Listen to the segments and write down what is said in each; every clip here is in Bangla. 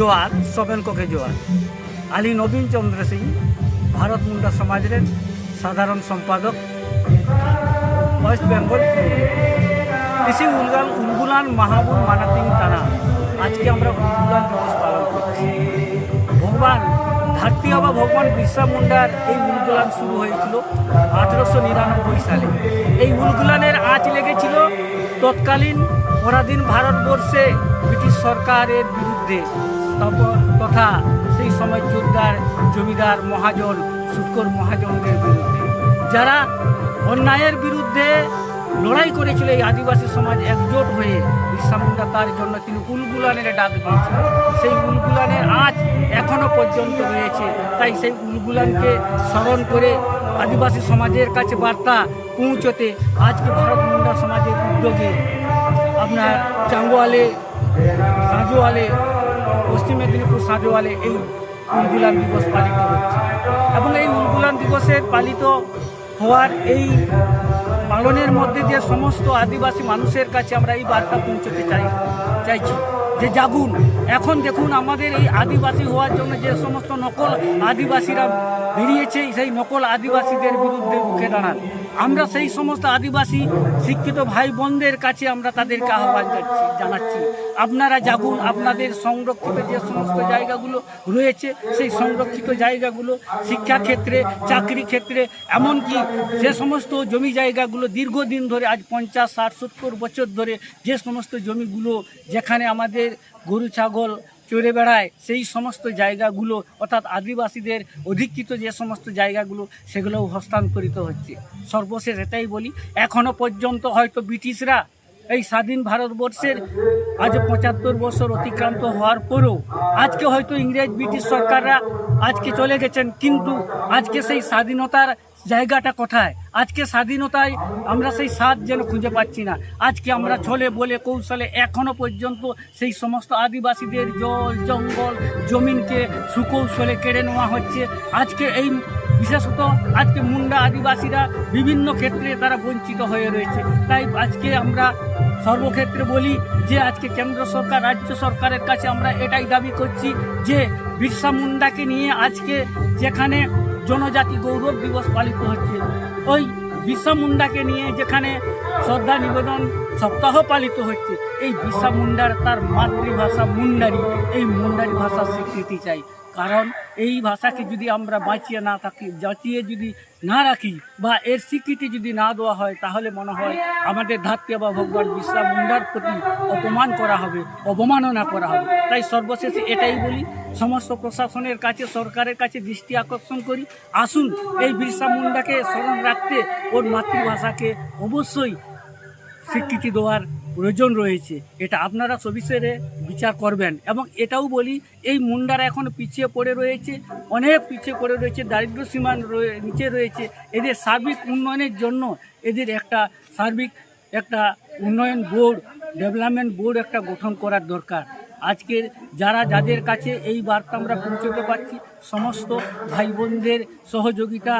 জোয়ার, সবেনককে জোয়ার। আলী নবীন চন্দ্র সিং, ভারত মুন্ডা সমাজের সাধারণ সম্পাদক, ওয়েস্ট বেঙ্গল কৃষি উলগান উলগুলান মাহাবুব মানাতিং টানা আজকে আমরা উলগুলান দিবস পালন করছি। ভগবান ধারতী বা ভগবান বিরসা মুন্ডার এই উলগুলান শুরু হয়েছিল আঠেরোশো নিরানব্বই সালে। এই উলগুলানের আঁচ লেগেছিল তৎকালীন পরাধীন ভারতবর্ষে ব্রিটিশ সরকারের বিরুদ্ধে। তথা সেই সময় জোরদার জমিদার, মহাজন সুৎকর মহাজনদের বিরুদ্ধে। যারা অন্যায়ের বিরুদ্ধে লড়াই করেছিল এই আদিবাসী সমাজ একজোট হয়ে, বিরসা তার জন্য তিনি উলগুলানের ডাক দিয়েছেন। সেই উলগুলানের আজ এখনও পর্যন্ত রয়েছে। তাই সেই উলগুলানকে স্মরণ করে আদিবাসী সমাজের কাছে বার্তা পৌঁছতে আজকে ভারত মুন্ডা সমাজের উদ্যোগে আপনার চাঙ্গোয়ালে, সাঁজোয়ালে পশ্চিম মেদিনীপুর সাঁজোয়ালে এই উলগুলান দিবস পালিত হচ্ছে। এবং এই উলগুলান দিবসের পালিত হওয়ার এই পালনের মধ্যে দিয়ে সমস্ত আদিবাসী মানুষের কাছে আমরা এই বার্তা পৌঁছতে চাই, চাইছি যে জাগুন, এখন দেখুন আমাদের এই আদিবাসী হওয়ার জন্য যে সমস্ত নকল আদিবাসীরা বেরিয়েছে, সেই নকল আদিবাসীদের বিরুদ্ধে রুখে দাঁড়ান। আমরা সেই সমস্ত আদিবাসী শিক্ষিত ভাই বোনদের কাছে আমরা তাদেরকে আহ্বান জানাচ্ছি। আপনারা জাগুন, আপনাদের সংরক্ষিত যে সমস্ত জায়গাগুলো রয়েছে, সেই সংরক্ষিত জায়গাগুলো শিক্ষা ক্ষেত্রে চাকরি ক্ষেত্রে এমনকি যে সমস্ত জমি জায়গাগুলো দীর্ঘদিন ধরে, আজ পঞ্চাশ, ষাট, সত্তর বছর ধরে যে সমস্ত জমিগুলো যেখানে আমাদের গরু, ছাগল চড়ে বেড়ায়, সেই সমস্ত জায়গাগুলো, অর্থাৎ আদিবাসীদের অধিকৃত যে সমস্ত জায়গাগুলো, সেগুলোও হস্তান্তরিত হচ্ছে। সর্বশেষ এটাই বলি এখনও পর্যন্ত হয়তো ব্রিটিশরা এই স্বাধীন ভারতবর্ষের আজ পঁচাত্তর বছর অতিক্রান্ত হওয়ার পরেও আজকে হয়তো ইংরেজ, ব্রিটিশ সরকাররা আজকে চলে গেছেন, কিন্তু আজকে সেই স্বাধীনতার জায়গাটা কোথায়? আজকে স্বাধীনতায় আমরা সেই স্বাদ যেন খুঁজে পাচ্ছি না। আজকে আমরা ছলে বলে কৌশলে এখনও পর্যন্ত সেই সমস্ত আদিবাসীদের জল, জঙ্গল, জমিনকে সুকৌশলে কেড়ে নেওয়া হচ্ছে। আজকে এই বিশেষত আজকে মুন্ডা আদিবাসীরা বিভিন্ন ক্ষেত্রে তারা বঞ্চিত হয়ে রয়েছে। তাই আজকে আমরা সর্বক্ষেত্রে বলি যে, আজকে কেন্দ্র সরকার, রাজ্য সরকারের কাছে আমরা এটাই দাবি করছি যে, বিরসা মুন্ডাকে নিয়ে আজকে যেখানে জনজাতি গৌরব দিবস পালিত হচ্ছে, ওই বিরসা মুন্ডাকে নিয়ে যেখানে শ্রদ্ধা নিবেদন সপ্তাহ পালিত হচ্ছে, এই বিরসা মুন্ডার তার মাতৃভাষা মুন্ডারি এই মুন্ডারি ভাষার স্বীকৃতি চাই। কারণ এই ভাষাকে যদি আমরা বাঁচিয়ে না থাকি, বাঁচিয়ে যদি না রাখি বা এর স্বীকৃতি যদি না দেওয়া হয়, তাহলে মনে হয় আমাদের ধাত্রী বা ভগবান বিশ্বা মুন্ডার প্রতি অপমান করা হবে, অবমাননা করা হবে। তাই সর্বশেষে এটাই বলি, সমস্ত প্রশাসনের কাছে, সরকারের কাছে দৃষ্টি আকর্ষণ করি। আসুন এই বিরসা মুন্ডাকে স্মরণ রাখতে ওর মাতৃভাষাকে অবশ্যই স্বীকৃতি দেওয়ার প্রয়োজন রয়েছে। এটা আপনারা সবিশেষে বিচার করবেন। এবং এটাও বলি, এই মুন্ডারা এখন পিছিয়ে পড়ে রয়েছে, অনেক পিছিয়ে পড়ে রয়েছে, দারিদ্র সীমার নিচে রয়েছে। এদের সার্বিক উন্নয়নের জন্য এদের একটা সার্বিক একটা উন্নয়ন বোর্ড, ডেভেলপমেন্ট বোর্ড একটা গঠন করার দরকার। আজকের যারা যাদের কাছে এই বার্তা আমরা পৌঁছতে পারছি, সমস্ত ভাই বোনদের সহযোগিতা,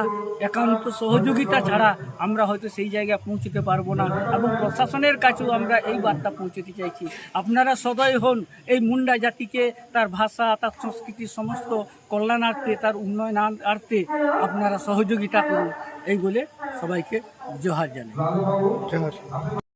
একান্ত সহযোগিতা ছাড়া আমরা হয়তো সেই জায়গায় পৌঁছতে পারব না এবং প্রশাসনের কাছেও আমরা এই বার্তা পৌঁছতে চাইছি। আপনারা সদয় হন, এই মুন্ডা জাতিকে, তার ভাষা, তার সংস্কৃতি, সমস্ত কল্যাণার্থে, তার উন্নয়নার্থে আপনারা সহযোগিতা করুন, এই বলে সবাইকে জোহার জানাই।